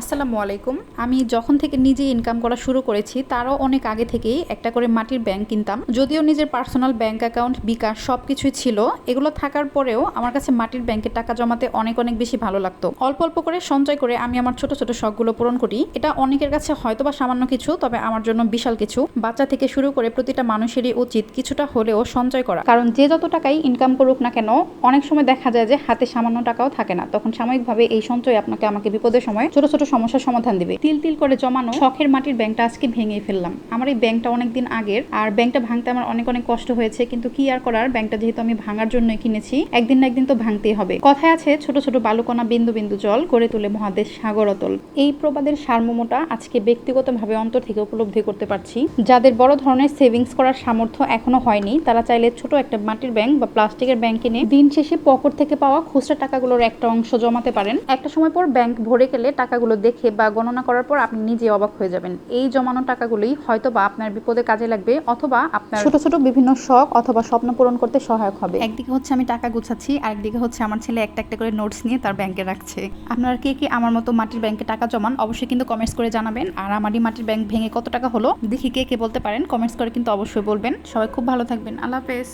আসসালামু আলাইকুম। আমি যখন থেকে নিজে ইনকাম করা শুরু করেছি, তারও অনেক আগে থেকেই একটা করে মাটির ব্যাংক কিনতাম। যদিও নিজের পার্সোনাল ব্যাংক অ্যাকাউন্ট বিকাশ সব কিছুই ছিল, এগুলো থাকার পরেও আমার কাছে মাটির ব্যাংকে টাকা জমাতে অনেক অনেক বেশি ভালো লাগতো। অল্প অল্প করে সঞ্চয় করে আমি আমার ছোট ছোট শখগুলো পূরণ করি। এটা অনেকের কাছে হয়তো বা সামান্য কিছু, তবে আমার জন্য বিশাল কিছু। বাচ্চা থেকে শুরু করে প্রতিটা মানুষেরই উচিত কিছুটা হলেও সঞ্চয় করা। কারণ যে যত টাকাই ইনকাম করুক না কেন, অনেক সময় দেখা যায় যে হাতে সামান্য টাকাও থাকে না। তখন সাময়িকভাবে এই সঞ্চয় আপনাকে, আমাকে বিপদের সময় ছোট ছোট সমস্যার সমাধান দিবে। তিল তিল করে জমানো শখের মাটির ব্যাংকটা আজকে ভেঙে ফেললাম। আমার এই ব্যাংকটা অনেকদিন আগের, আর ব্যাংকটা ভাঙতে আমার অনেক অনেক কষ্ট হয়েছে, কিন্তু কি আর করার, ব্যাংকটা যেহেতু আমি ভাঙার জন্য কিনেছি, একদিন না একদিন তো ভাঙতেই হবে। কথায় আছে, ছোট ছোট বালুকণা বিন্দু বিন্দু জল গড়ে তুলে মহাদেশ সাগর অতল। এই প্রবাদের সারমর্মটা আজকে ব্যক্তিগতভাবে অন্তর থেকে উপলব্ধি করতে পারছি। যাদের বড় ধরনের সেভিংস করার সামর্থ্য এখনও হয়নি, তারা চাইলে ছোট একটা মাটির ব্যাংক বা প্লাস্টিকের ব্যাংক কিনে দিন শেষে পকেট থেকে পাওয়া খুচরা টাকাগুলোর একটা অংশ জমাতে পারেন। একটা সময় পর ব্যাংক ভরে গেলে টাকাগুলো দেখে বা গণনা করার পর আপনি নিজে অবাক হয়ে যাবেন। এই জমানো টাকাগুলোই হয়তো বা আপনার বিপদে কাজে লাগবে অথবা আপনার ছোট ছোট বিভিন্ন শখ অথবা স্বপ্ন পূরণ করতে সহায়ক হবে। একদিকে হচ্ছে আমি টাকা গুছাচ্ছি আরেকদিকে হচ্ছে আমার ছেলে একটা একটা করে নোটস নিয়ে তার ব্যাংকে রাখছে। আপনারা কে কে আমার মতো মাটির ব্যাংকে টাকা জমান অবশ্যই কিন্তু কমেন্টস করে জানাবেন। আর আমারই মাটির ব্যাংক ভেঙে কত টাকা হলো দেখি কে কে বলতে পারেন। কমেন্টস করে কিন্তু অবশ্যই বলবেন। সবাই খুব ভালো থাকবেন। আল্লাহ হাফেজ।